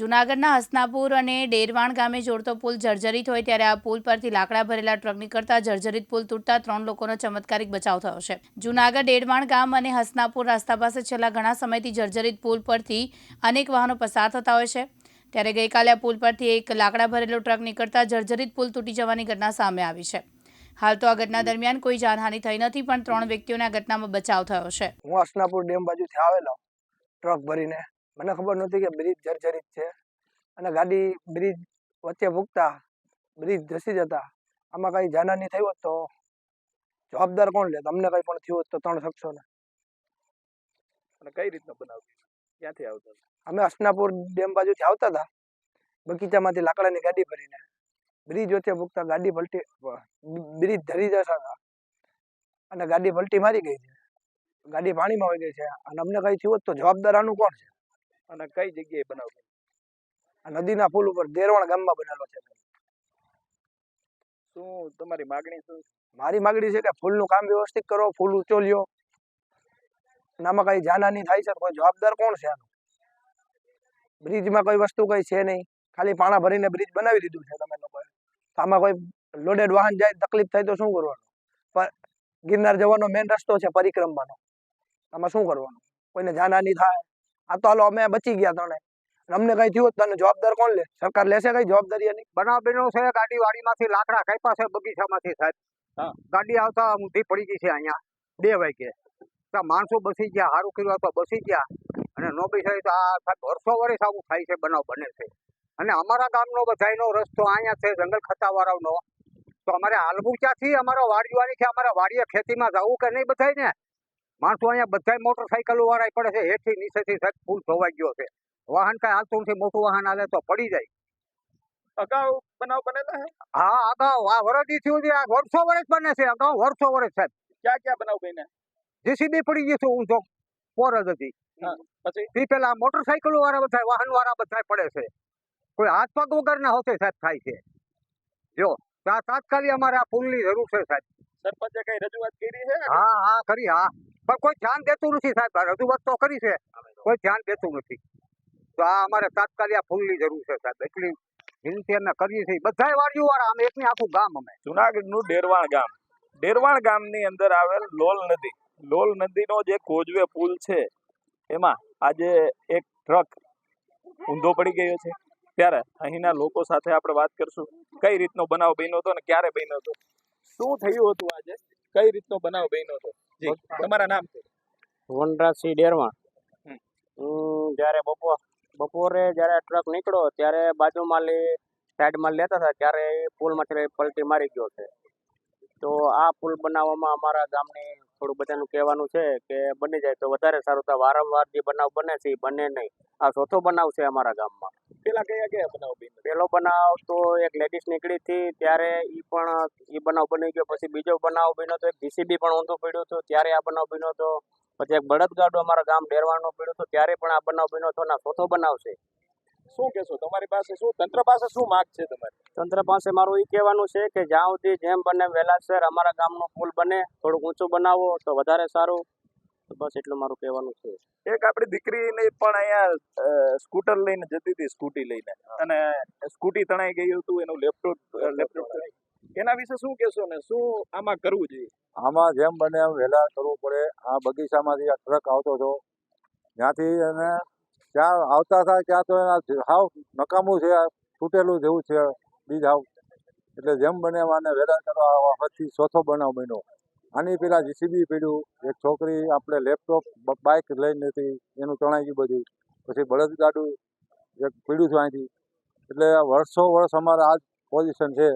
જૂનાગઢના હસનાપુર અને ડેરવાણ ગામે જોડતો પુલ જર્જરિત હોય ત્યારે આ પુલ પરથી લાકડા ભરેલા ટ્રક નીકળતા જર્જરિત પુલ તૂટતા ત્રણ લોકોનો ચમત્કારિક બચાવ થયો છે. જૂનાગઢ, ડેરવાણ ગામ અને હસનાપુર રસ્તા પાસે છેલ્લા ઘણા સમયથી જર્જરિત પુલ પરથી અનેક વાહનો પસાર થતા હોય છે. ત્યારે ગઈકાલે આ પુલ પરથી એક લાકડા ભરેલો ટ્રક નીકળતા જર્જરિત પુલ તૂટી જવાની ઘટના સામે આવી છે. હાલ તો આ ઘટના દરમિયાન કોઈ જાનહાનિ થઈ નથી, પણ ત્રણ વ્યક્તિઓના ઘટનામાં બચાવ થયો છે. હું હસનાપુર ડેમ બાજુથી આવેલો ટ્રક ભરીને. મને ખબર નહોતી કે બ્રિજ જર્જરિત છે. અને ગાડી બ્રિજ વચ્ચે ભૂગતા બ્રિજ ધસી જતા. આમાં કંઈ જાનહાની થઈ હોત તો જવાબદાર કોણ લે? તમને કંઈ પણ થયું હોત તો ત્રણ શખ્સોને. અને કઈ રીતનો બનાવ ક્યાંથી આવતો? અમે હસનાપુર ડેમ બાજુથી આવતા હતા. બગીચામાંથી લાકડાની ગાડી ભરીને. બ્રિજ વચ્ચે ભૂગતા ગાડી પલટી બ્રિજ ધરી જતા હતા. અને ગાડી પલટી મારી ગઈ છે. ગાડી પાણીમાં વહી ગઈ છે. અને અમને કઈ થયું હોત તો જવાબદાર આનું કોણ છે? અને કઈ જગ્યાએ બનાવ આ નદીના પુલ ઉપર દેરવણ ગામમાં બનેલો છે. શું તમારી માગણી શું? મારી માગણી છે કે ફૂલનું કામ વ્યવસ્થિત કરો ફૂલ ઉચોલ્યો. નામાં કઈ જાનહાની થાય છે કોઈ જવાબદાર કોણ છે આનું? બ્રિજમાં કોઈ વસ્તુ કઈ છે નહીં. ખાલી પાણા ભરીને બ્રિજ બનાવી દીધું છે તમે લોકોએ. આમાં કોઈ લોડેડ વાહન જાય તકલીફ થાય તો શું કરવાનું? પણ ગિરનાર જવાનો મેઇન રસ્તો છે પરિક્રમાનો. આમાં શું કરવાનું? કોઈને જાનહાની થાય આ તો હાલો અમે બચી ગયા તને અમને કઈ થયું તને જવાબદાર કોણ લે? સરકાર લેશે કઈ જવાબદારી એની? બનાવ બન્યો છે ગાડી વાડીમાંથી લાકડા કાપ્યા છે બગીચામાંથી સાહેબ. ગાડી આવતા ઊંધી પડી ગઈ છે અહીંયા બે વાગે. માણસો બસી ગયા સારું કર્યું તો બસી ગયા. અને નો બેસાય તો આ વર્ષો વર્ષ આવું થાય છે બનાવ બને છે. અને અમારા ગામનો બધાયનો રસ્તો અહીંયા છે જંગલ ખતાવાળાનો તો અમારે હાલવું ક્યાંથી? અમારો વાડીવાળી છે અમારા વાડીએ ખેતીમાં જવું કે નહીં બધાય ને માણસો અહીંયા બધાય મોટરસાઇકલો વાળા પડે છે હેઠી નીચેથી સાહેબ ફૂલ ધોવાઈ ગયો છે. વાહન કાંઈ હાલતું નથી મોટું વાહન હાલે તો પડી જાય. અગાઉ બનાવ બનેલા હે હા અગાઉ આ વરદી થયું છે આ વર્ષો વર્ષ બને છે અગાઉ વર્ષો વર્ષ સાહેબ. ક્યાં ક્યાં બનાવ બન્યા? જેસીબી પડી ગયું છે ઊંચો પોરજ હતી. પછી? પેલા મોટરસાઇકલો વાળા બધા વાહન વાળા બધા પડે છે. કોઈ હાથ પગ વગર ના હોતે સાહેબ થાય છે. જો તો તાત્કાલિક અમારે આ પુલની જરૂર છે સાહેબ. સરપંચે કઈ રજૂઆત કરી છે? હા હા કરી હા. પણ કોઈ ધ્યાન દેતું નથી સાહેબ. રજૂઆત તો કરી છે. કોઈ ધ્યાન દેતું નથી. તો આ અમારે તાત્કાલિક આ પુલની જરૂર છે સાહેબ. એટલી અમે કરીએ છીએ. બધા વાડીઓ વાળા, અમે એકની આખું ગામ અમે. જુનાગઢનું ડેરવાણ ગામ. ડેરવાણ ગામની અંદર આવેલ લોલ નદી. લોલ નદીનો જે કોજવે પુલ છે, એમાં આજે એક ટ્રક ઊંધો પડી ગયો છે. ત્યારે અહીંના લોકો સાથે આપણે વાત કરશું. કઈ રીતનો બનાવ બન્યો હતો અને ક્યારે બન્યો હતો? શું થયું હતું આજે? કઈ રીતનો બનાવ બન્યો હતો? તમારા નામ? વનરાજસિંહ ડેરવાણ. હું જ્યારે બપોર બપોરે જ્યારે ટ્રક નીકળ્યો ત્યારે બાજુમાં લે સાઈડમાં લેતા હતા ત્યારે એ પુલમાંથી પલટી મારી ગયો છે. તો આ પુલ બનાવવામાં અમારા ગામની થોડું બધાનું કહેવાનું છે કે બની જાય તો વધારે સારું. થાય વારંવાર જે બનાવ બને છે એ બને નહીં. આ ચોથો બનાવ છે અમારા ગામમાં. પેલા કયા કયા બનાવ બન્યો? પહેલો બનાવ તો એક લેડીઝ નીકળી હતી ત્યારે એ પણ એ બનાવ બની ગયો. પછી બીજો બનાવ બન્યો તો એક જીસીબી પણ ઊંધું પડ્યું હતું ત્યારે આ બનાવ બન્યો હતો. પછી એક બળદગાડો અમારા ગામ ડેરવાનો પડ્યો હતો ત્યારે પણ આ બનાવ બન્યો હતો અને ચોથો બનાવ છે. શું કહેશો? તમારી પાસે શું તંત્ર પાસે શું માગ છે તમારી? તંત્ર પાસે મારું એ કહેવાનું છે કે જ્યાં સુધી જેમ બને વહેલા સર. અમારા ગામનો પુલ બને થોડુંક ઊંચું બનાવો તો વધારે સારું. બસ એટલું મારું કહેવાનું છે. એક આપણી દીકરીને પણ અહીંયા સ્કૂટર લઈને જતી હતી સ્કૂટી લઈને. અને સ્કૂટી તણાઈ ગયું હતું એનું લેપટોપ લેપટોપ એના વિશે શું કહેશો ને? શું આમાં કરવું જોઈએ? આમાં જેમ બને એમ વહેલા કરવું પડે. આ બગીચામાંથી આ ટ્રક આવતો હતો. ત્યાંથી એને ત્યાં આવતા થાય ત્યાં તો એના હાવ નકામું છે તૂટેલું જેવું છે બીજ હાવ. એટલે જેમ બને એમ આને વહેલા કરવા આ પછી ચોથો બનાવ બન્યો. આની પેલા જીસીબી પીડ્યું. એક છોકરી આપણે લેપટોપ બાઇક લઈને હતી. એનું તણાઈ ગયું બધું. પછી બળદગાડું એક પીડ્યું છે અહીંથી. એટલે વર્ષો વર્ષ અમારે આ પોઝિશન છે.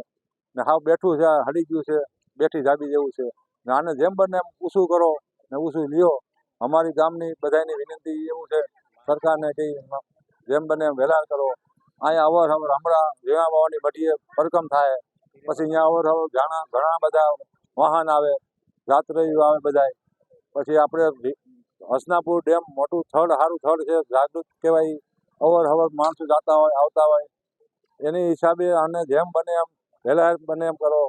ને હા બેઠું છે હડી ગયું છે. બેઠી જાબી જેવું છે. ને આને જેમ બને એમ ઊંચું કરો ને ઊંચું લ્યો. અમારી ગામની બધાની વિનંતી એવું છે. સરકારને કહી જેમ બને એમ વહેલા કરો. અહીંયા અવર હવર હમણાં વેણા બાવાની બઢીએ પરકમ થાય. પછી અહીંયા અવર હવર ઘણા ઘણા બધા વાહન આવે. જાત્રીઓ આવે બધાય. પછી આપણે હસનાપુર ડેમ મોટું થડ સારું થડ છે જાગૃત કહેવાય. અવર હવર માણસો જાતા હોય આવતા હોય. એની હિસાબે આને જેમ બને એમ વહેલા બને એમ કરો.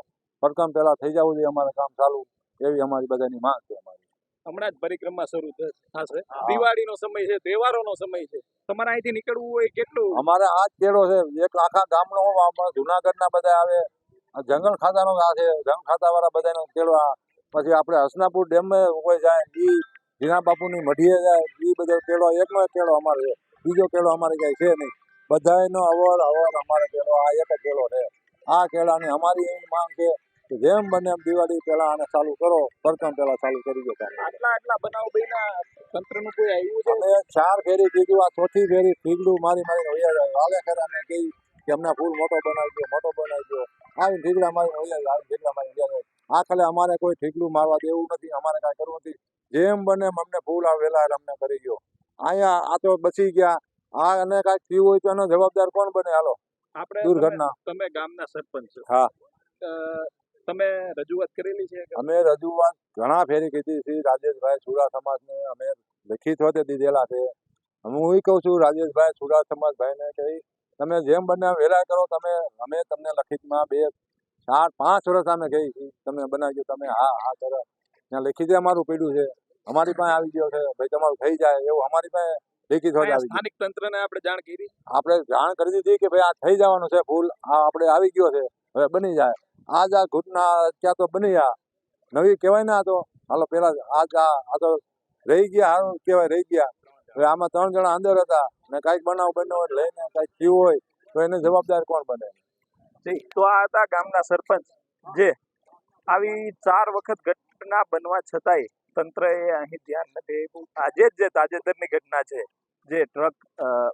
પડકામ પહેલાં થઈ જવું જોઈએ અમારે કામ ચાલુ. એવી અમારી બધાની માંગ છે અમારી. હમણાં જ પરિક્રમા શરૂ થશે. દિવાળીનો સમય છે તહેવારોનો સમય છે. તમારે અહીંથી નીકળવું હોય કેટલું? અમારે આ જ કેળો છે એક આખા ગામનો જુનાગઢના બધા આવે. જંગલ ખાતાનો આ છે જંગલ ખાતાવાળા બધાનો કેળો આ પછી આપણે હસનાપુર ડેમે કોઈ જાય ઈ જીના બાપુની મઢીએ જાય એ બધો કેળો એકનો એક કેળો અમારે છે બીજો કેળો અમારે ક્યાંય છે નહીં. બધાનો અવર અવર અમારે કેળો આ એક જ કેળો છે. આ કેળાની અમારી એવી માંગ છે કે જેમ બને એમ દિવાળી પહેલા આને ચાલુ કરો પ્રથમ પહેલા ચાલુ કરી દો આટલા આટલા બનાવ બન્યા તંત્રનું કોઈ આવ્યું છે? અમે ચાર ફેરી કીધું આ ચોથી ફેરી ઠીકડું મારી મારી વયા જાય. હાલે ખરા અમે કહી કે અમને ફૂલ મોટો બનાવી દો મોટો બનાવી દો આવી ઠીકડા મારી જાય આવી ઠીકડા મારી જાય. આ ખાલી અમારે કોઈ ઠીકલું મારવા દેવું નથી અમારે કાંઈ કરવું નથી. જેમ બને અમને ભૂલ આવેલા અમને કરી ગયો અહીંયા આ તો બચી ગયા. આ અને કાંઈક થયું હોય તો એનો જવાબદાર કોણ બને? હાલો. આપણે દુર્ઘટના. તમે ગામના સરપંચ છો. હા. તમે રજૂઆત કરેલી છે અમે રજૂઆત ઘણા ફેરી કીધી છે. રાજેશભાઈ સુરા સમાજને અમે લેખિત વખતે દીધેલા છે. હું એ કહું છું રાજેશભાઈ સુરા સમાજભાઈને કે ઈ તમે જેમ બને વેલા વહેલા કરો તમે અમે તમને લખિતમાં બે ચાર પાંચ વર્ષ અમે ગઈ છીએ. તમે બનાવજો તમે હા હા કરો ત્યાં લેખિતે અમારું પડ્યું છે અમારી પાસે આવી ગયો છે ભાઈ તમારું થઈ જાય એવું અમારી પાસે લેખિત અહીંયા આવી સ્થાનિક તંત્રને આપણે જાણ કરી? આપણે જાણ કરી દીધી કે ભાઈ આ થઈ જવાનું છે ભૂલ આ આપણે આવી ગયો છે હવે બની જાય. આજ આ ઘૂંટના ત્યાં તો બની આ. નવી કહેવાય ને આ તો. હાલો પેલા આજ આ આ તો રહી ગયા હારું કહેવાય રહી ગયા. હવે આમાં ત્રણ જણા અંદર હતા. ને કાંઈક બનાવ બન્યો હોય લઈને કાંઈક થયું હોય તો એને જવાબદાર કોણ બને? જી તો આ હતા ગામના સરપંચ, જે આવી ચાર વખત ઘટના બનવા છતાંય તંત્રએ અહીં ધ્યાન નથી આપ્યું. આજે જ જે તાજેતરની ઘટના છે, જે ટ્રક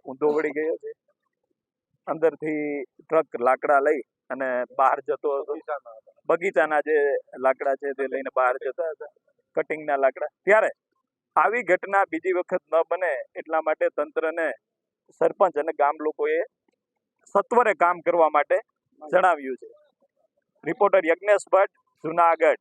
ઊંધો વળી ગયો છે. અંદરથી ટ્રક લાકડા લઈ અને બહાર જતો હતો. બગીચાના જે લાકડા છે તે લઈને બહાર જતા હતા. કટિંગના લાકડા. ત્યારે આવી ઘટના બીજી વખત ન બને એટલા માટે તંત્રને સરપંચ અને ગામ લોકોએ સત્વરે કામ કરવા માટે જણાવ્યું છે. રિપોર્ટર યજ્ઞેશ ભટ્ટ જુનાગઢ.